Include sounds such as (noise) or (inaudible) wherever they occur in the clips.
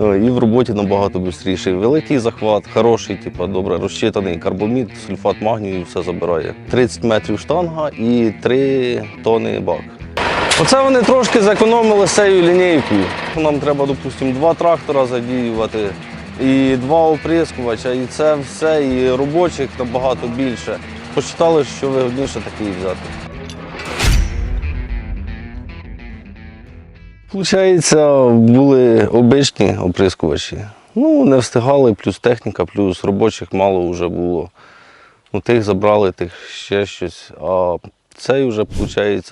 Е, І в роботі набагато швидше. Великий захват, хороший, типу, добре розчитаний карбомід, сульфат магнію, все забирає. 30 метрів штанга і 3 тони бак. Оце вони трошки зекономили цією лінійкою. Нам треба, допустимо, два трактора задіювати і два оприскувача, і це все, і робочих набагато більше. Посчитали, що вигідніше такий взяти. Получається, були обичні оприскувачі. Ну, не встигали, плюс техніка, плюс робочих мало вже було. Ну, тих забрали, тих ще щось. А цей вже, виходить,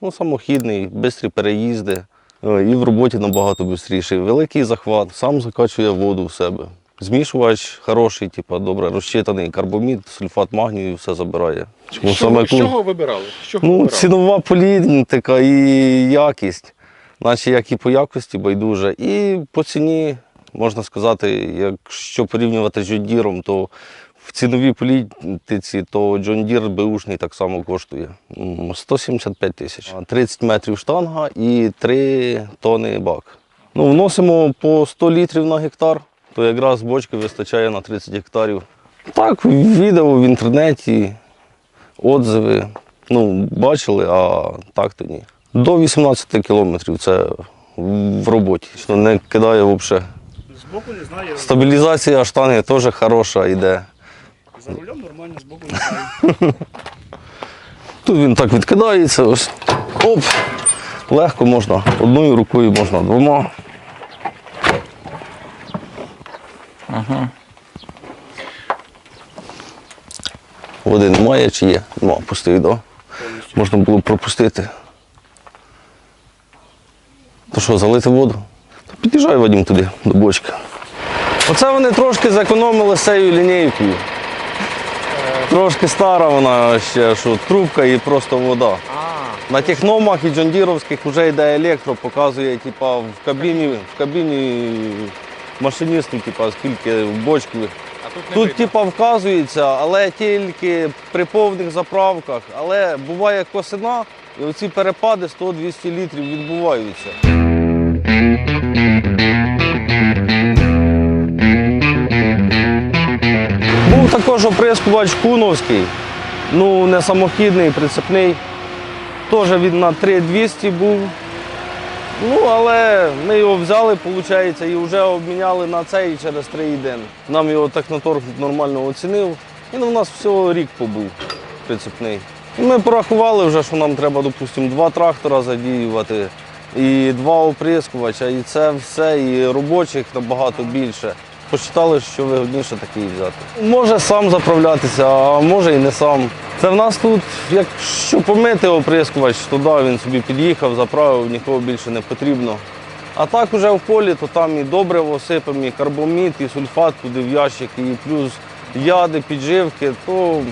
ну, самохідний, швидкі переїзди. Е, І в роботі набагато швидше. Великий захват, сам закачує воду в себе. Змішувач хороший, типу, добре розчитаний карбомід, сульфат магнію, все забирає. Чому З чого, з чого вибирали? Чого Ну, вибирали? цінова політика і якість, наче як і по якості байдуже. І по ціні, можна сказати, якщо порівнювати з Джондіром, то в ціновій політиці, то John Deere беушний так само коштує 175 тисяч. 30 метрів штанга і 3 тони бак. Ну, вносимо по 100 літрів на гектар, то якраз бочки вистачає на 30 гектарів. Так, відео в інтернеті, отзиви. Ну, бачили, а так то ні. До 18 кілометрів це в роботі. Що не кидає взагалі. Збоку не знаю, Стабілізація штанги теж хороша йде. за рулем нормально, збоку не знаю. (laughs) Тут він так відкидається, ось. Оп! Легко можна. Одною рукою можна двома. Води немає чи є? Нема, пустий, так? Да? Можна було пропустити. То що, залити воду? То під'їжджай Вадим туди, до бочки. Оце вони трошки зекономили з цією лінійкою. Трошки стара вона ще, що трубка і просто вода. На техномах і джондіровських вже йде електро, показує типа, в кабіні, в кабіні машиністу, типа, скільки в бочки. Тут Тут типа вказується, але тільки при повних заправках. Але буває косина, і оці перепади 100-200 літрів відбуваються. Був також оприскувач Куновський, ну не самохідний, прицепний. Теж він на 3200 був. Ну, але ми його взяли, виходить, і вже обміняли на цей через 3,1. Нам його техноторг нормально оцінив. Він у нас всього рік побув прицепний. І ми порахували вже, що нам треба, допустимо, два трактора задіювати, і два оприскувача, і це все, і робочих набагато більше. Посчитали, що вигідніше такий взяти. Може сам заправлятися, а може і не сам. Це в нас тут, якщо помити оприскувач, туди він собі під'їхав, заправив, нікого більше не потрібно. А так уже в полі, то там і добриво сипемо, і карбомід, і сульфат туди в ящик, і плюс яди, підживки, то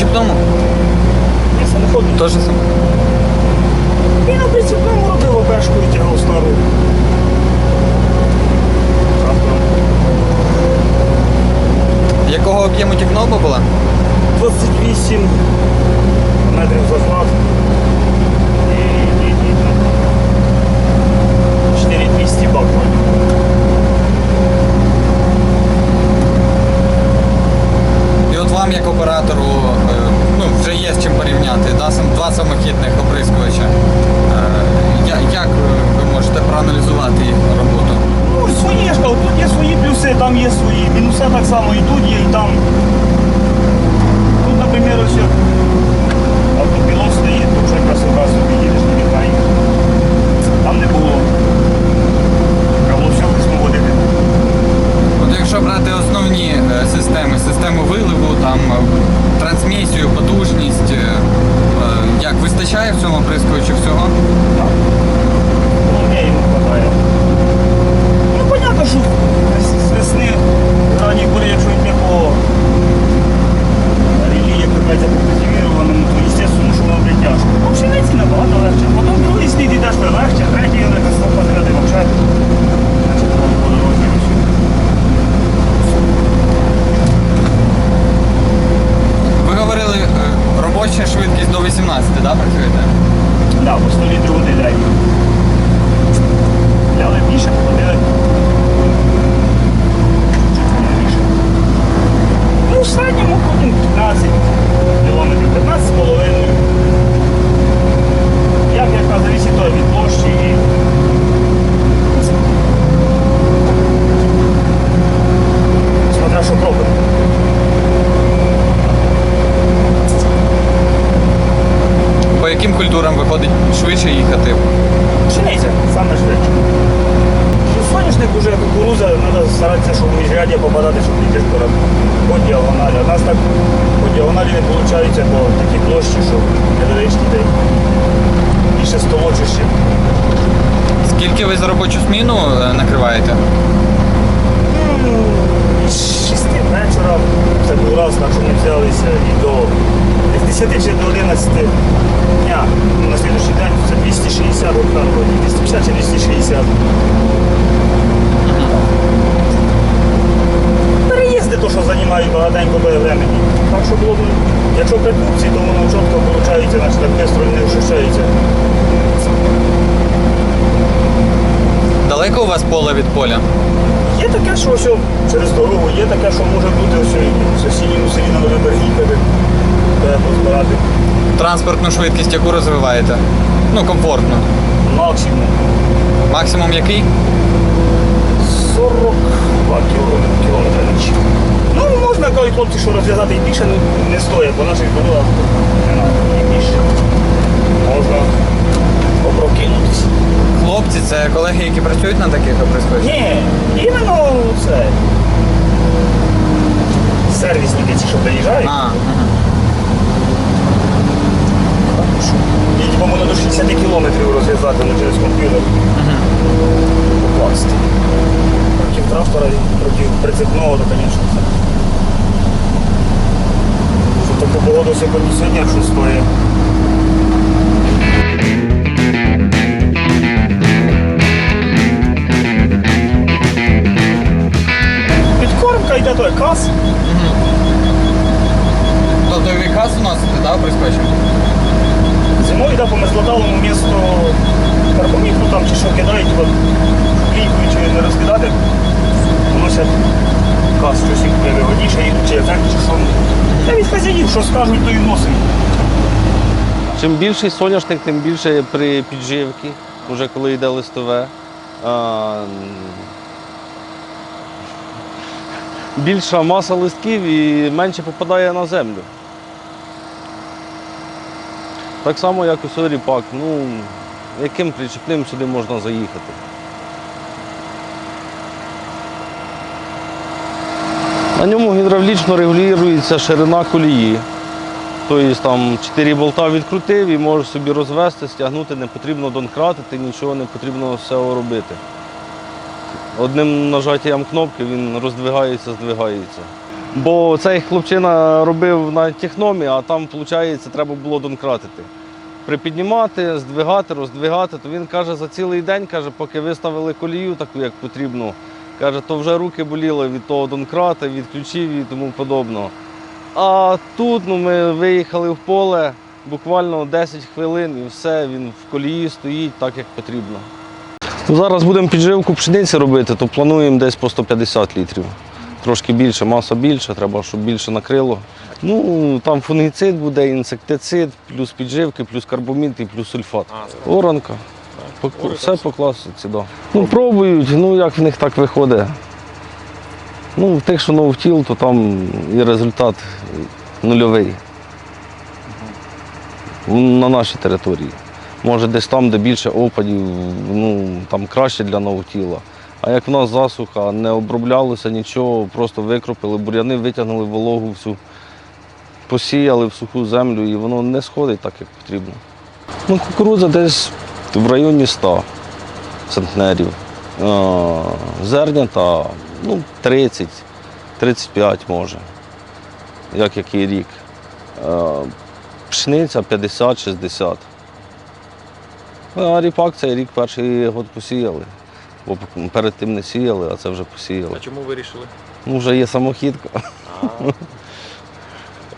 причіпному? Ні, самоходний. Теж саме. І на прицепному робив обешку і тягав стару. Якого об'єму тікноба була? 28 метрів ну, 4200 бак. І от вам, як оператору, е, ну, вже є з чим порівняти, да? сам- два самохідних оприскувача. Е, я- Як е, ви можете проаналізувати їх роботу? Ну, свої ж кажу, тут є свої плюси, там є свої. Мінуси так само і тут є, і там. Тут, наприклад, ось як автопілот стоїть, тут вже красота собі їдеш на вітаю. Там не було. Треба було все письмо водити. От якщо брати основні е, вистачає в цьому оприскувачу всього? Ну, ні, йому хватає. Ну, понятно, що з- з весни ранній бурі, якщо йде по рілі, як кажеться, по культивірованому, то естественно, що воно буде тяжко. По пшениці набагато легше. Потім другий слід йдеш то легше, третій легше, стопа зряди взагалі. Значить, воно по дорозі і все. Ви говорили, е, робоча швидкість до 18, Так, працюєте? Да, 100 літрів води дай. Ляли більше, більше. Ну, в середньому ходимо 15 кілометрів, 15 з половиною. Як яка від площі і. Смотря що робимо. По яким культурам виходить швидше їхати? Пшениця, саме швидше. Що Соняшник уже кукуруза, треба старатися, щоб в міжряддя попадати, щоб не йти по діагоналі. А у нас так по діагоналі не виходить по такій площі, що невеличкі де більше. Скільки ви за робочу зміну е, накриваєте? З 6 вечора це був раз, так що ми взялися і до десь 10 чи до 11 дня. На слідуючий день це 260 гектар, 250 чи 260. Переїзди то, що займають багатенько без времени. Так що було, б, якщо при то воно чітко виходить, значить так швидко не ощущається. Далеко у вас поле від поля? Є таке, що ось через дорогу, є таке, що може бути ось в сусідньому селі на де позбирати Транспортну швидкість яку розвиваєте? Ну, комфортно. максимум Максимум який? 42 кілометри ніч. Ну, можна, кажуть хлопці, що розв'язати і більше не, не стоїть, бо наших дорогах і більше. Можна опрокинутися. Хлопці, це колеги, які працюють на таких оприскувачах? Ні, іменно це. Сервісники ці, що приїжджають. А, ага. І типу, можна до 60 кілометрів розв'язати не через комп'ютер. Покласти. Проти трактора, проти прицепного, то, звісно, це. Що таку погоду кондиціонер що стоїть. Вносять кас, щось буде вигодніше, чи ефект, чи що. Я від хазяїв, що скажуть, то і вносимо. Чим більший соняшник, тим більше при підживці, вже коли йде листове. А, більша маса листків і менше попадає на землю. Так само, як ось ріпак. Ну, яким причепним сюди можна заїхати? На ньому гідравлічно регулюється ширина колії. Тобто там 4 болта відкрутив і можеш собі розвести, стягнути, не потрібно донкратити, нічого не потрібно все робити. Одним нажаттям кнопки він роздвигається, здвигається. Бо цей хлопчина робив на техномі, а там, виходить, треба було донкратити. Припіднімати, здвигати, роздвигати, то він каже, за цілий день, каже, поки виставили колію таку, як потрібно, каже, то вже руки боліли від того донкрата, від ключів і тому подобного. А тут ну, ми виїхали в поле буквально 10 хвилин і все, він в колії стоїть так, як потрібно. Ну, Зараз будемо підживку пшениці робити, то плануємо десь по 150 літрів. Трошки більше, маса більше, треба, щоб більше накрило. Ну, там фунгіцид буде, інсектицид, плюс підживки, плюс карбомід і плюс сульфат. Оранка. Все по класиці, да. Ну, пробують, ну як в них так виходить. Ну, в тих, що новтіл, то там і результат нульовий. На нашій території. Може, десь там, де більше опадів, ну, там краще для новтіла. А як в нас засуха, не оброблялося нічого, просто викропили бур'яни, витягнули вологу всю, посіяли в суху землю і воно не сходить так, як потрібно. Ну, кукурудза десь в районі 100 центнерів. Е, Зернята ну, 30, 35 може, як який рік. Пшениця 50-60. А ріпак цей рік перший год посіяли. Бо перед тим не сіяли, а це вже посіяли. А чому вирішили? Ну, вже є самохідка. А,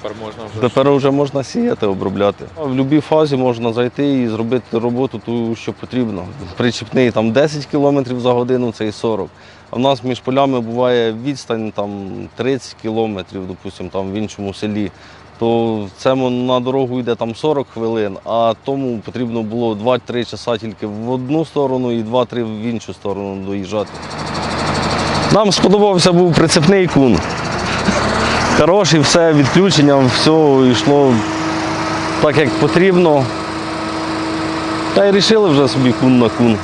тепер можна вже. Тепер вже можна сіяти, обробляти. В будь-якій фазі можна зайти і зробити роботу ту, що потрібно. Причіпний там 10 км за годину, це і 40. А в нас між полями буває відстань там 30 кілометрів, допустимо, там в іншому селі. То цьому на дорогу йде там 40 хвилин, а тому потрібно було 2-3 часа тільки в одну сторону і 2-3 в іншу сторону доїжджати. Нам сподобався був прицепний кун. Хороший, все, відключенням, все йшло так, як потрібно. Та й вирішили вже собі кун на кун.